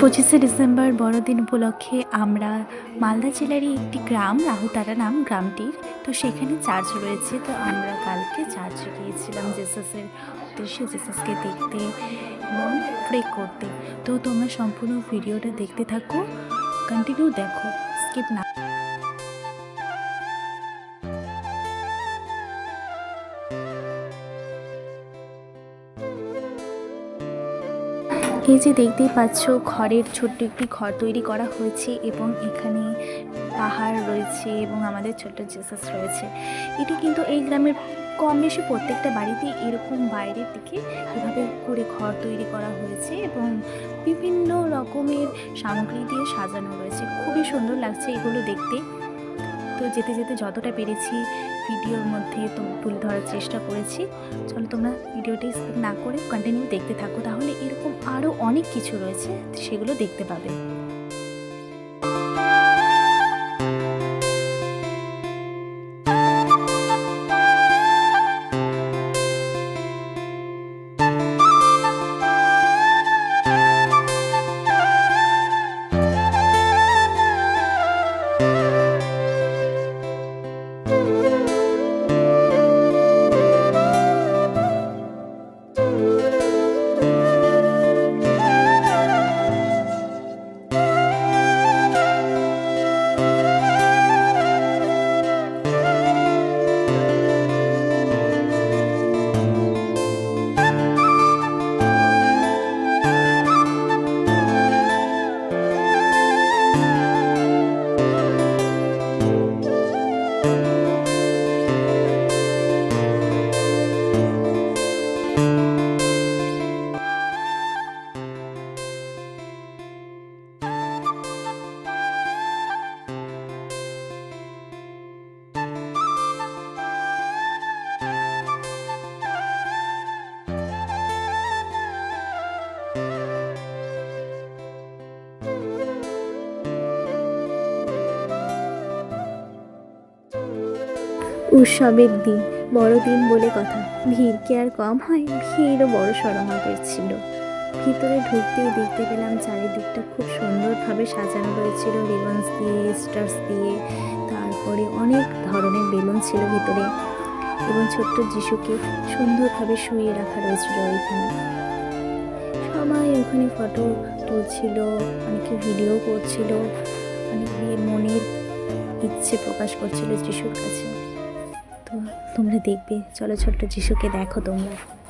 পঁচিশে ডিসেম্বর বড়দিন উপলক্ষে আমরা মালদা জেলারই একটি গ্রাম, রাহুতারা নাম গ্রামটির। তো সেখানে চার্চ রয়েছে। তো আমরা কালকে চার্চে গিয়েছিলাম জেসাসের উদ্দেশ্যে, জেসাসকে দেখতে এবং প্রে করতে। তো তোমরা সম্পূর্ণ ভিডিওটা দেখতে থাকো। কন্টিনিউ দেখো। স্কিপ না এই যে দেখতেই পাচ্ছ, ঘরের ছোট্ট একটি ঘর তৈরি করা হয়েছে এবং এখানে পাহাড় রয়েছে এবং আমাদের ছোট্ট জেসাস রয়েছে। এটি কিন্তু এই গ্রামের কম বেশি প্রত্যেকটা বাড়িতে এরকম বাইরের দিকে এভাবে করে ঘর তৈরি করা হয়েছে এবং বিভিন্ন রকমের সামগ্রী দিয়ে সাজানো রয়েছে। খুবই সুন্দর লাগছে এগুলো দেখতে। যেতে যেতে যতটা পেরেছি ভিডিওর মধ্যে তো তুলে ধরার চেষ্টা করেছি। চলো তোমরা ভিডিওটি না করে কন্টিনিউ দেখতে থাকো, তাহলে এরকম আরও অনেক কিছু রয়েছে, সেগুলো দেখতে পাবে। উৎসবের দিন বড়দিন বলে কথা। ভিড় কি আর কম হয়? ভিড়ও বড় সরমাপের ছিল। ভিতরে ঢুকতেই দেখতে পেলাম চারিদিকটা খুব সুন্দরভাবে সাজানো রয়েছিল রিবন্স দিয়ে স্টার্স দিয়ে। তারপরে অনেক ধরনের বেলুন ছিল ভিতরে এবং ছোট্ট যিশুকে সুন্দরভাবে শুয়ে রাখা রয়েছিল ওইখানে। সবাই ওখানে ফটো তুলছিল, অনেকে ভিডিও করছিল অনেকে মনের ইচ্ছে প্রকাশ করছিল যিশুর কাছে। তোমরা দেখবে। চলো ছোট্ট যিশুকে দেখো তোমরা।